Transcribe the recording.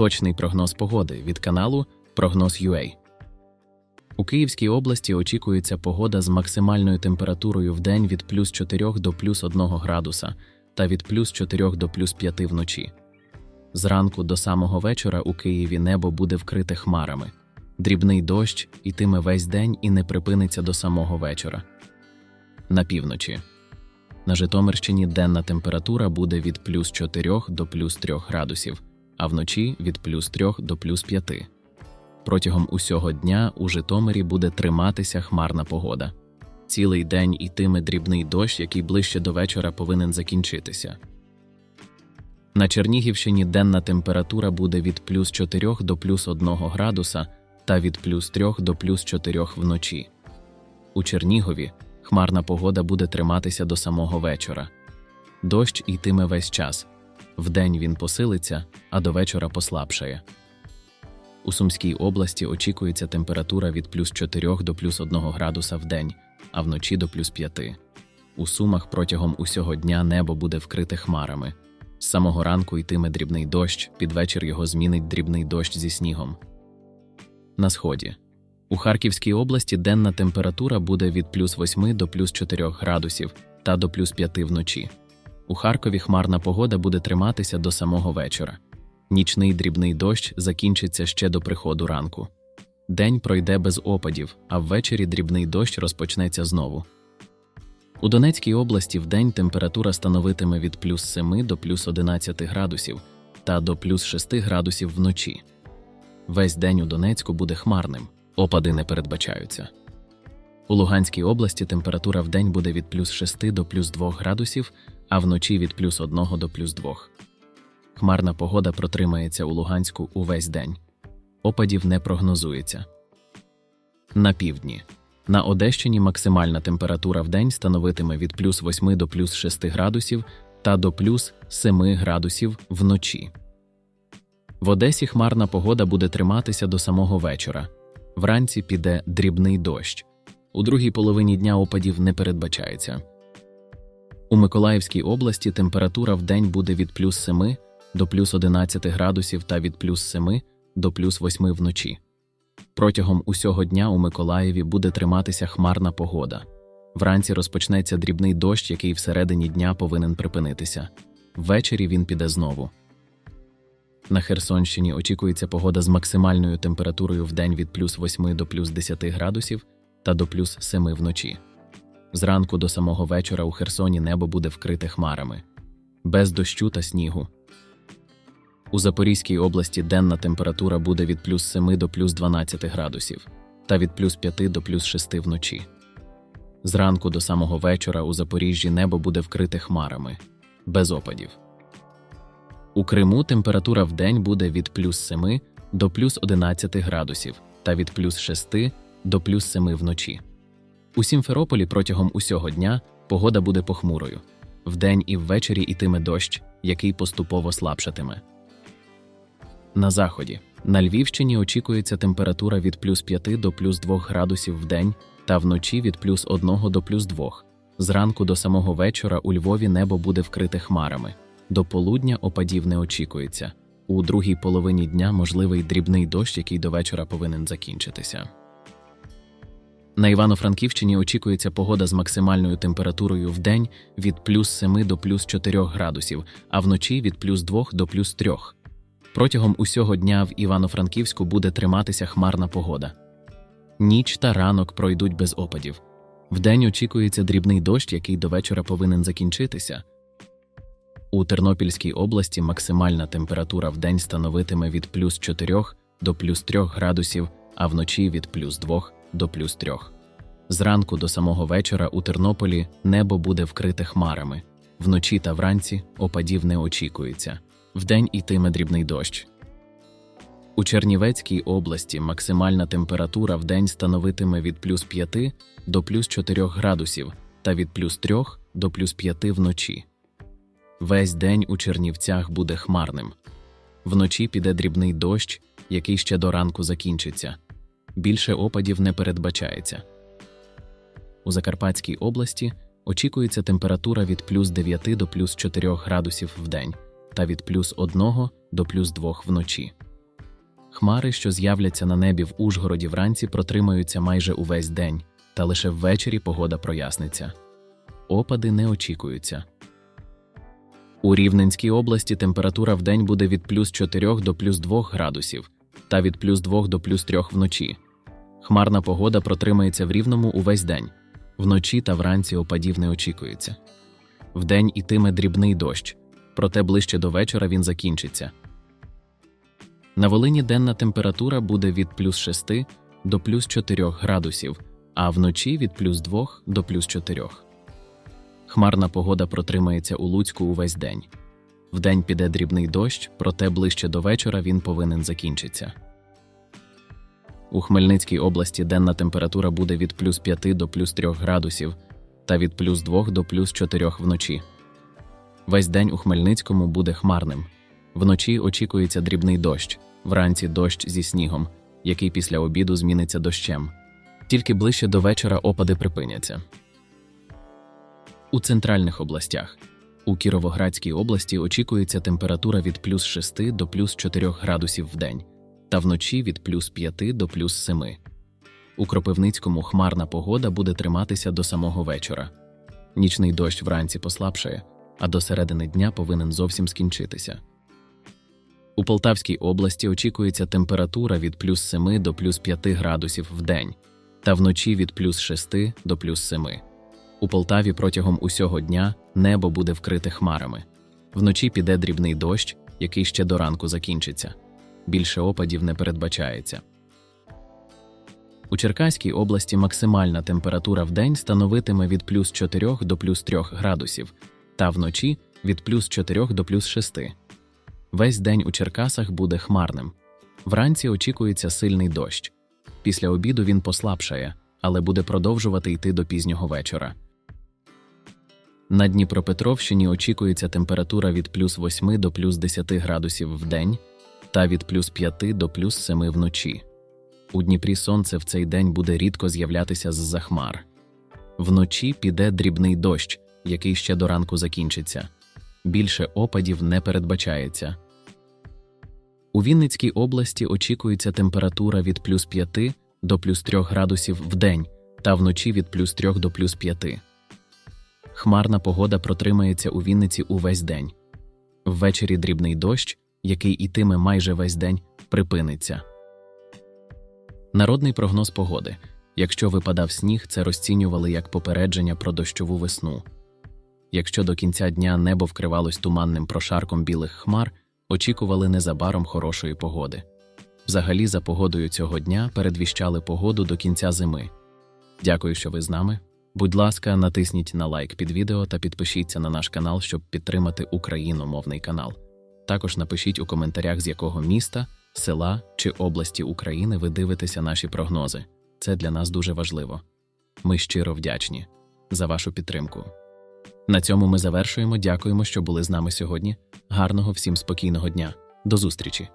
Точний прогноз погоди від каналу Прогноз.UA. У Київській області очікується погода з максимальною температурою в день від плюс 4 до плюс 1 градуса та від плюс 4 до плюс 5 вночі. Зранку до самого вечора у Києві небо буде вкрите хмарами. Дрібний дощ ітиме весь день і не припиниться до самого вечора. На півночі. На Житомирщині денна температура буде від плюс 4 до плюс 3 градусів, а вночі від плюс 3 до плюс 5. Протягом усього дня у Житомирі буде триматися хмарна погода. Цілий день ітиме дрібний дощ, який ближче до вечора повинен закінчитися. На Чернігівщині денна температура буде від плюс 4 до плюс 1 градуса та від плюс 3 до плюс 4 вночі. У Чернігові хмарна погода буде триматися до самого вечора. Дощ йтиме весь час. Вдень він посилиться, а до вечора послабшає. У Сумській області очікується температура від плюс 4 до плюс 1 градуса в день, а вночі до плюс 5. У Сумах протягом усього дня небо буде вкрите хмарами. З самого ранку йтиме дрібний дощ, під вечір його змінить дрібний дощ зі снігом. На сході. У Харківській області денна температура буде від плюс 8 до плюс 4 градусів та до плюс 5 вночі. У Харкові хмарна погода буде триматися до самого вечора. Нічний дрібний дощ закінчиться ще до приходу ранку. День пройде без опадів, а ввечері дрібний дощ розпочнеться знову. У Донецькій області вдень температура становитиме від плюс 7 до плюс 11 градусів та до плюс 6 градусів вночі. Весь день у Донецьку буде хмарним, опади не передбачаються. У Луганській області температура вдень буде від плюс 6 до плюс 2 градусів, а вночі від плюс 1 до плюс 2. Хмарна погода протримається у Луганську увесь день. Опадів не прогнозується. На півдні. На Одещині максимальна температура в день становитиме від плюс 8 до плюс 6 градусів та до плюс 7 градусів вночі. В Одесі хмарна погода буде триматися до самого вечора. Вранці піде дрібний дощ. У другій половині дня опадів не передбачається. У Миколаївській області температура в день буде від плюс 7 до плюс 11 градусів та від плюс 7 до плюс 8 вночі. Протягом усього дня у Миколаєві буде триматися хмарна погода. Вранці розпочнеться дрібний дощ, який всередині дня повинен припинитися. Ввечері він піде знову. На Херсонщині очікується погода з максимальною температурою в день від плюс 8 до плюс 10 градусів та до плюс 7 вночі. Зранку до самого вечора у Херсоні небо буде вкрите хмарами, без дощу та снігу. У Запорізькій області денна температура буде від плюс 7 до плюс 12 градусів та від плюс 5 до плюс 6 вночі. Зранку до самого вечора у Запоріжжі небо буде вкрите хмарами, без опадів. У Криму температура в день буде від плюс 7 до плюс 11 градусів та від плюс 6 до плюс 7 вночі. У Сімферополі протягом усього дня погода буде похмурою. Вдень і ввечері йтиме дощ, який поступово слабшатиме. На заході. На Львівщині очікується температура від плюс 5 до плюс 2 градусів в день та вночі від плюс 1 до плюс 2. Зранку до самого вечора у Львові небо буде вкрите хмарами. До полудня опадів не очікується. У другій половині дня можливий дрібний дощ, який до вечора повинен закінчитися. На Івано-Франківщині очікується погода з максимальною температурою в день від плюс 7 до плюс 4 градусів, а вночі від плюс 2 до плюс 3. Протягом усього дня в Івано-Франківську буде триматися хмарна погода. Ніч та ранок пройдуть без опадів. Вдень очікується дрібний дощ, який до вечора повинен закінчитися. У Тернопільській області максимальна температура в день становитиме від плюс 4 до плюс 3 градусів, а вночі від плюс 2 до плюс 3. Зранку до самого вечора у Тернополі небо буде вкрите хмарами. Вночі та вранці опадів не очікується. Вдень йтиме дрібний дощ. У Чернівецькій області максимальна температура в день становитиме від плюс 5 до плюс 4 градусів та від плюс 3 до плюс 5 вночі. Весь день у Чернівцях буде хмарним. Вночі піде дрібний дощ, який ще до ранку закінчиться. Більше опадів не передбачається. У Закарпатській області очікується температура від плюс 9 до плюс 4 градусів в день та від плюс 1 до плюс 2 вночі. Хмари, що з'являться на небі в Ужгороді вранці, протримаються майже увесь день, та лише ввечері погода проясниться. Опади не очікуються. У Рівненській області температура в день буде від плюс 4 до плюс 2 градусів та від плюс 2 до плюс 3 вночі. Хмарна погода протримається в рівному увесь день. Вночі та вранці опадів не очікується. Вдень ітиме дрібний дощ, проте ближче до вечора він закінчиться. На Волині денна температура буде від плюс 6 до плюс 4 градусів, а вночі від плюс 2 до плюс 4. Хмарна погода протримається у Луцьку увесь день. Вдень піде дрібний дощ, проте ближче до вечора він повинен закінчитися. У Хмельницькій області денна температура буде від плюс 5 до плюс 3 градусів та від плюс 2 до плюс 4 вночі. Весь день у Хмельницькому буде хмарним. Вночі очікується дрібний дощ, вранці дощ зі снігом, який після обіду зміниться дощем. Тільки ближче до вечора опади припиняться. У центральних областях. У Кіровоградській області очікується температура від плюс 6 до плюс 4 градусів в день та вночі від плюс 5 до плюс 7. У Кропивницькому хмарна погода буде триматися до самого вечора. Нічний дощ вранці послабшає, а до середини дня повинен зовсім скінчитися. У Полтавській області очікується температура від плюс 7 до плюс 5 градусів в день та вночі від плюс 6 до плюс 7. У Полтаві протягом усього дня небо буде вкрите хмарами. Вночі піде дрібний дощ, який ще до ранку закінчиться. Більше опадів не передбачається. У Черкаській області максимальна температура в день становитиме від плюс 4 до плюс 3 градусів, та вночі від плюс 4 до плюс 6. Весь день у Черкасах буде хмарним. Вранці очікується сильний дощ. Після обіду він послабшає, але буде продовжувати йти до пізнього вечора. На Дніпропетровщині очікується температура від плюс 8 до плюс 10 градусів в день та від плюс 5 до плюс 7 вночі. У Дніпрі сонце в цей день буде рідко з'являтися з-за хмар. Вночі піде дрібний дощ, який ще до ранку закінчиться. Більше опадів не передбачається. У Вінницькій області очікується температура від плюс 5 до плюс 3 градусів в день та вночі від плюс 3 до плюс 5. Хмарна погода протримається у Вінниці увесь день. Ввечері дрібний дощ, який ітиме майже весь день, припиниться. Народний прогноз погоди. Якщо випадав сніг, це розцінювали як попередження про дощову весну. Якщо до кінця дня небо вкривалось туманним прошарком білих хмар, очікували незабаром хорошої погоди. Взагалі, за погодою цього дня передвіщали погоду до кінця зими. Дякую, що ви з нами. Будь ласка, натисніть на лайк під відео та підпишіться на наш канал, щоб підтримати україномовний канал. Також напишіть у коментарях, з якого міста, села чи області України ви дивитеся наші прогнози. Це для нас дуже важливо. Ми щиро вдячні за вашу підтримку. На цьому ми завершуємо. Дякуємо, що були з нами сьогодні. Гарного всім спокійного дня. До зустрічі!